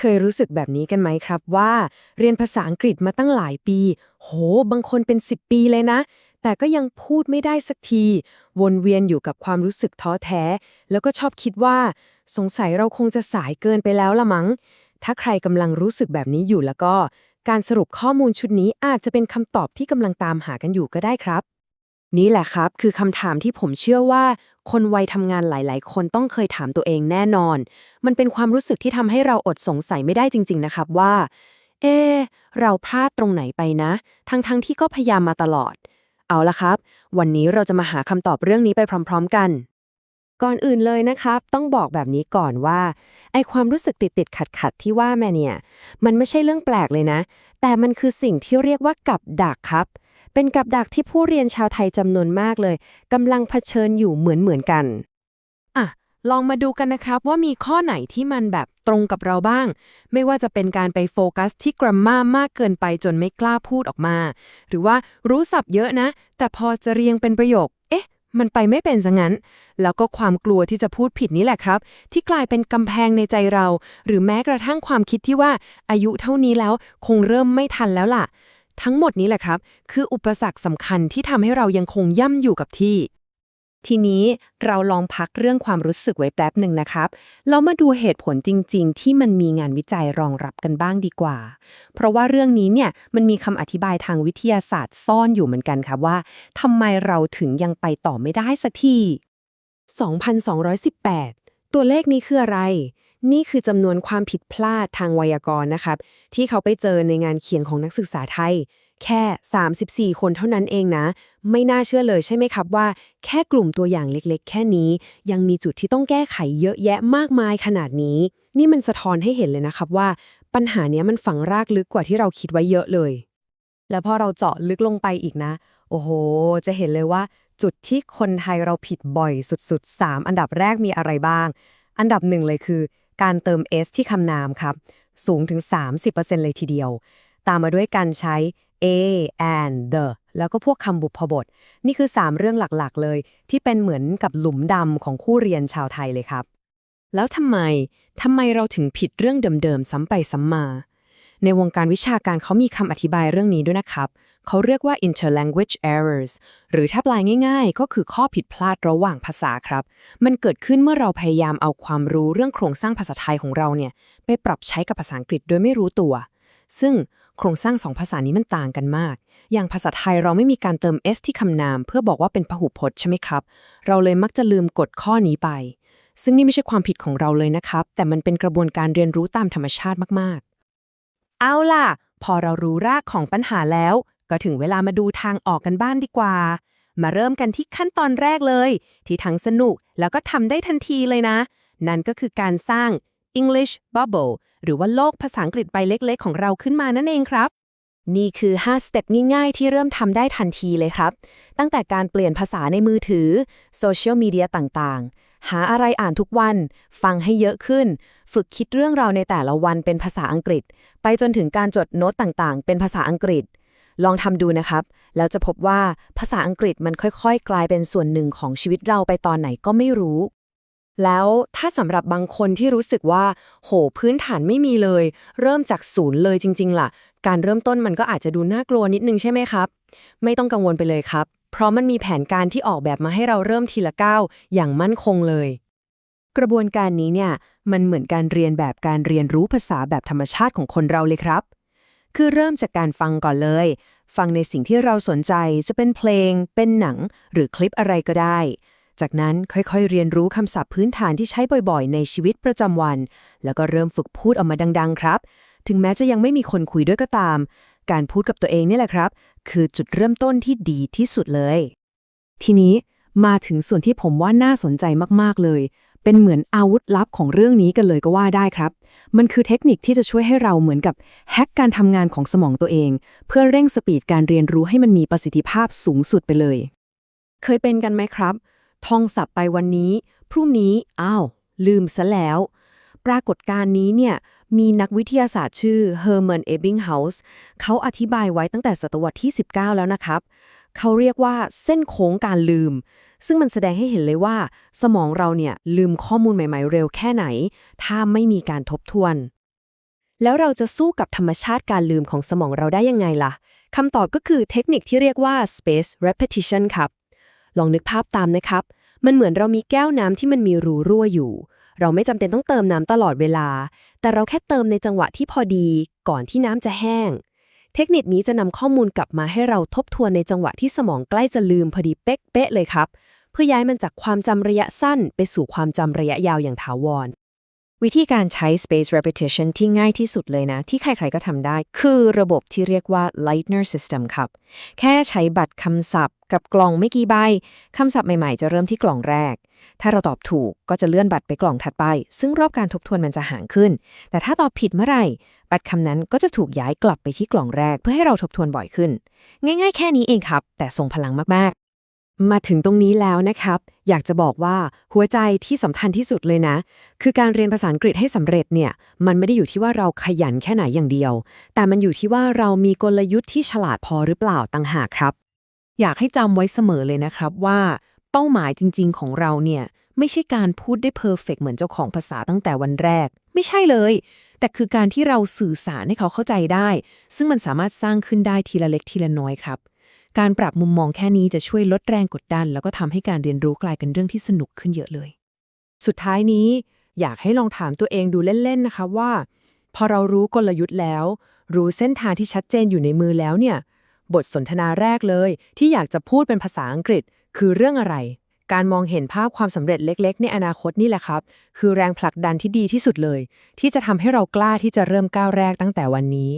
เคยรู้สึกแบบนี้กันไหมครับว่า เรียนภาษาอังกฤษมาตั้งหลายปี โห บางคนเป็น 10 ปีเลยนะ แต่ก็ยังพูดไม่ได้สักที วนเวียนอยู่กับความรู้สึกท้อแท้ แล้วก็ชอบคิดว่า สงสัยเราคงจะสายเกินไปแล้วละมั้ง ถ้าใครกำลังรู้สึกแบบนี้อยู่แล้วก็ การสรุปข้อมูลชุดนี้อาจจะเป็นคำตอบที่กำลังตามหากันอยู่ก็ได้ครับ นี่แหละครับ คือคำถามที่ผมเชื่อว่า คนวัยทำงานหลาย ๆ คนต้องเคยถามตัวเองแน่นอน มันเป็นความรู้สึกที่ทำให้เราอดสงสัยไม่ได้จริง ๆ นะครับว่า เอ เราพลาดตรงไหนไปนะ ทั้งๆทที่ก็พยายามมาตลอด เอาละครับ วันนี้เราจะมาหาคำตอบเรื่องนี้ไปพร้อม ๆ กัน ก่อนอื่นเลยนะครับ ต้องบอกแบบนี้ก่อนว่าไอความรู้สึกติดติดขัดขัดๆที่ว่าแม่เนี่ย มันไม่ใช่เรื่องแปลกเลยนะ แต่มันคือสิ่งที่เรียกว่ากับดักครับ เป็นกับดักที่ผู้เรียนชาวไทยจำนวนมากเลยกำลังเผชิญอยู่เหมือนเหมือนๆกันอะลองมาดูกันนะครับว่ามีข้อไหนที่มันแบบตรงกับเราบ้าง ไม่ว่าจะเป็นการไปโฟกัสที่กราฟมามากเกินไปจนไม่กล้าพูดออกมา หรือว่ารู้ศัพท์เยอะนะ แต่พอจะเรียงเป็นประโยค เอ๊ะ มันไปไม่เป็นซะงั้น แล้วก็ความกลัวที่จะพูดผิดนี่แหละครับ ที่กลายเป็นกำแพงในใจเรา หรือแม้กระทั่งความคิดที่ว่าอายุเท่านี้แล้วคงเริ่มไม่ทันแล้วล่ะ ทั้งหมดนี้แหละครับ คืออุปสรรคสำคัญที่ทำให้เรายังคงย่ำอยู่กับที่ ทีนี้เราลองพักเรื่องความรู้สึกไว้แป๊บหนึ่งนะครับ เรามาดูเหตุผลจริง ๆ ที่มันมีงานวิจัยรองรับกันบ้างดีกว่า เพราะว่าเรื่องนี้เนี่ยมันมีคำอธิบายทางวิทยาศาสตร์ซ่อนอยู่เหมือนกันครับว่าทำไมเราถึงยังไปต่อไม่ได้สักที 2,218 ตัวเลขนี้คืออะไร นี่คือจำนวนความผิดพลาดทางไวยากรณ์นะครับ ที่เขาไปเจอในงานเขียนของนักศึกษาไทย แค่ 34 คนเท่านั้นเองนะ ไม่น่าเชื่อเลยใช่ไหมครับว่า แค่กลุ่มตัวอย่างเล็กๆ แค่นี้ ยังมีจุดที่ต้องแก้ไขเยอะแยะมากมายขนาดนี้ นี่มันสะท้อนให้เห็นเลยนะครับว่า ปัญหานี้มันฝังรากลึกกว่าที่เราคิดไว้เยอะเลย แล้วพอเราเจาะลึกลงไปอีกนะ โอ้โห จะเห็นเลยว่า จุดที่คนไทยเราผิดบ่อยสุดๆ 3 อันดับแรกมีอะไรบ้างอันดับหนึ่งเลยคือ การเติม s ที่คำนามครับ สูงถึง 30%เลยทีเดียว ตามมาด้วยการใช้ a and the แล้วก็พวกคำบุพบท นี่คือ 3 เรื่องหลักๆ เลย ที่เป็นเหมือนกับหลุมดำของคู่เรียนชาวไทยเลยครับ แล้วทำไมทำไมเราถึงผิดเรื่องเดิมๆ ซ้ำไปซ้ำมา ในวงการวิชาการเขามีคำอธิบายเรื่องนี้ด้วยนะครับ เขาเรียกว่า interlanguage errors หรือถ้าแปลง่าย ๆ ก็คือข้อผิดพลาดระหว่างภาษาครับ มันเกิดขึ้นเมื่อเราพยายามเอาความรู้เรื่องโครงสร้างภาษาไทยของเราเนี่ยไปปรับใช้กับภาษาอังกฤษโดยไม่รู้ตัว ซึ่งโครงสร้างสองภาษานี้มันต่างกันมาก อย่างภาษาไทยเราไม่มีการเติม s ที่คำนาม เพื่อบอกว่าเป็นพหูพจน์ใช่ไหมครับ เราเลยมักจะลืมกฎข้อนี้ไปซึ่งนี่ไม่ใช่ความผิดของเราเลยนะครับ แต่มันเป็นกระบวนการเรียนรู้ตามธรรมชาติมากๆ เอาล่ะ พอเรารู้รากของปัญหาแล้ว ก็ถึงเวลามาดูทางออกกันบ้านดีกว่า มาเริ่มกันที่ขั้นตอนแรกเลย ที่ทั้งสนุกแล้วก็ทำได้ทันทีเลยนะ นั่นก็คือการสร้าง English Bubble หรือว่าโลกภาษาอังกฤษใบเล็กๆ ของเราขึ้นมานั่นเองครับ นี่คือ 5 สเต็ปง่ายๆ ที่เริ่มทำได้ทันทีเลยครับ ตั้งแต่การเปลี่ยนภาษาในมือถือโซเชียลมีเดียต่างๆ หาอะไรอ่านทุกวัน ฟังให้เยอะขึ้น ฝึกคิดเรื่องราวในแต่ละวันเป็นภาษาอังกฤษ ไปจนถึงการจดโน้ตต่างๆ เป็นภาษาอังกฤษ ลองทำดูนะครับ แล้วจะพบว่าภาษาอังกฤษมันค่อยๆ กลายเป็นส่วนหนึ่งของชีวิตเราไปตอนไหนก็ไม่รู้ แล้วถ้าสำหรับบางคนที่รู้สึกว่า โหพื้นฐานไม่มีเลย เริ่มจากศูนย์เลยจริง ๆ ล่ะ การเริ่มต้นมันก็อาจจะดูน่ากลัวนิดนึงใช่ไหมครับ ไม่ต้องกังวลไปเลยครับ เพราะมันมีแผนการที่ออกแบบมาให้เราเริ่มทีละก้าวอย่างมั่นคงเลย กระบวนการนี้เนี่ยมันเหมือนการเรียนแบบการเรียนรู้ภาษาแบบธรรมชาติของคนเราเลยครับ คือเริ่มจากการฟังก่อนเลย ฟังในสิ่งที่เราสนใจจะเป็นเพลง เป็นหนัง หรือคลิปอะไรก็ได้ จากนั้นค่อยๆ เรียนรู้คำศัพท์พื้นฐานที่ใช้บ่อยๆ ในชีวิตประจำวัน แล้วก็เริ่มฝึกพูดออกมาดัง ๆ ครับ ถึงแม้จะยังไม่มีคนคุยด้วยก็ตาม การพูดกับตัวเองนี่แหละครับ คือจุดเริ่มต้นที่ดีที่สุดเลย ทีนี้มาถึงส่วนที่ผมว่าน่าสนใจมากๆเลย เป็นเหมือนอาวุธลับของเรื่องนี้กันเลยก็ว่าได้ครับ มันคือเทคนิคที่จะช่วยให้เราเหมือนกับแฮกการทำงานของสมองตัวเอง เพื่อเร่งสปีดการเรียนรู้ให้มันมีประสิทธิภาพสูงสุดไปเลย เคยเป็นกันไหมครับ ท่องศัพท์ไปวันนี้ พรุ่งนี้ อ้าว ลืมซะแล้ว ปรากฏการณ์นี้เนี่ย มีนักวิทยาศาสตร์ชื่อเฮอร์ m ม n เอบิงเฮาส์เขาอธิบายไว้ตั้งแต่ศตวรรษที่ 19 แล้วนะครับ เขาเรียกว่าเส้นโค้งการลืม ซึ่งมันแสดงให้เห็นเลยว่า สมองเราเนี่ย ลืมข้อมูลใหม่ ๆ เร็วแค่ไหน ถ้าไม่มีการทบทวน แล้วเราจะสู้กับธรรมชาติการลืมของสมองเราได้ยังไงล่ะคำตอบก็คือเทคนิคที่เรียกว่า space repetition ครับ ลองนึกภาพตามนะครับ มันเหมือนเรามีแก้วน้ำที่มันมีรูรั่วอยู่ เราไม่จำเป็นต้องเติมน้ำตลอดเวลา แต่เราแค่เติมในจังหวะที่พอดี ก่อนที่น้ำจะแห้ง เทคนิคนี้จะนำข้อมูลกลับมาให้เราทบทวนในจังหวะที่สมองใกล้จะลืมพอดีเป๊ะๆเลยครับ เพื่อย้ายมันจากความจำระยะสั้น ไปสู่ความจำระยะยาวอย่างถาวร วิธีการใช้ space repetition ที่ง่ายที่สุดเลยนะ ที่ใครๆก็ทำได้ คือระบบที่เรียกว่า Lightner System ครับ แค่ใช้บัตรคำศัพท์ กับกล่องไม่กี่ใบคำศัพท์ใหม่ๆ จะเริ่มที่กล่องแรก ถ้าเราตอบถูกก็จะเลื่อนบัตรไปกล่องถัดไป ซึ่งรอบการทบทวนมันจะห่างขึ้น แต่ถ้าตอบผิดเมื่อไหร่ บัตรคำนั้นก็จะถูกย้ายกลับไปที่กล่องแรก เพื่อให้เราทบทวนบ่อยขึ้น ง่าย ๆ แค่นี้เองครับ แต่ทรงพลังมากๆ มาถึงตรงนี้แล้วนะครับ อยากจะบอกว่าหัวใจที่สำคัญที่สุดเลยนะ คือการเรียนภาษาอังกฤษให้สำเร็จเนี่ย มันไม่ได้อยู่ที่ว่าเราขยันแค่ไหนอย่างเดียว แต่มันอยู่ที่ว่าเรามีกลยุทธ์ที่ฉลาดพอหรือเปล่าต่างหากครับ อยากให้จำไว้เสมอเลยนะครับว่า เป้าหมายจริง ๆ ของเราเนี่ย ไม่ใช่การพูดได้เพอร์เฟกเหมือนเจ้าของภาษาตั้งแต่วันแรก ไม่ใช่เลย แต่คือการที่เราสื่อสารให้เขาเข้าใจได้ ซึ่งมันสามารถสร้างขึ้นได้ทีละเล็กทีละน้อยครับ การปรับมุมมองแค่นี้จะช่วยลดแรงกดดัน แล้วก็ทำให้การเรียนรู้กลายเป็นเรื่องที่สนุกขึ้นเยอะเลย สุดท้ายนี้อยากให้ลองถามตัวเองดูเล่นๆนะคะว่า พอเรารู้กลยุทธ์แล้ว รู้เส้นทางที่ชัดเจนอยู่ในมือแล้วเนี่ย บทสนทนาแรกเลย ที่อยากจะพูดเป็นภาษาอังกฤษ คือเรื่องอะไร การมองเห็นภาพความสำเร็จเล็กๆ ในอนาคตนี่แหละครับ คือแรงผลักดันที่ดีที่สุดเลย ที่จะทำให้เรากล้าที่จะเริ่มก้าวแรกตั้งแต่วันนี้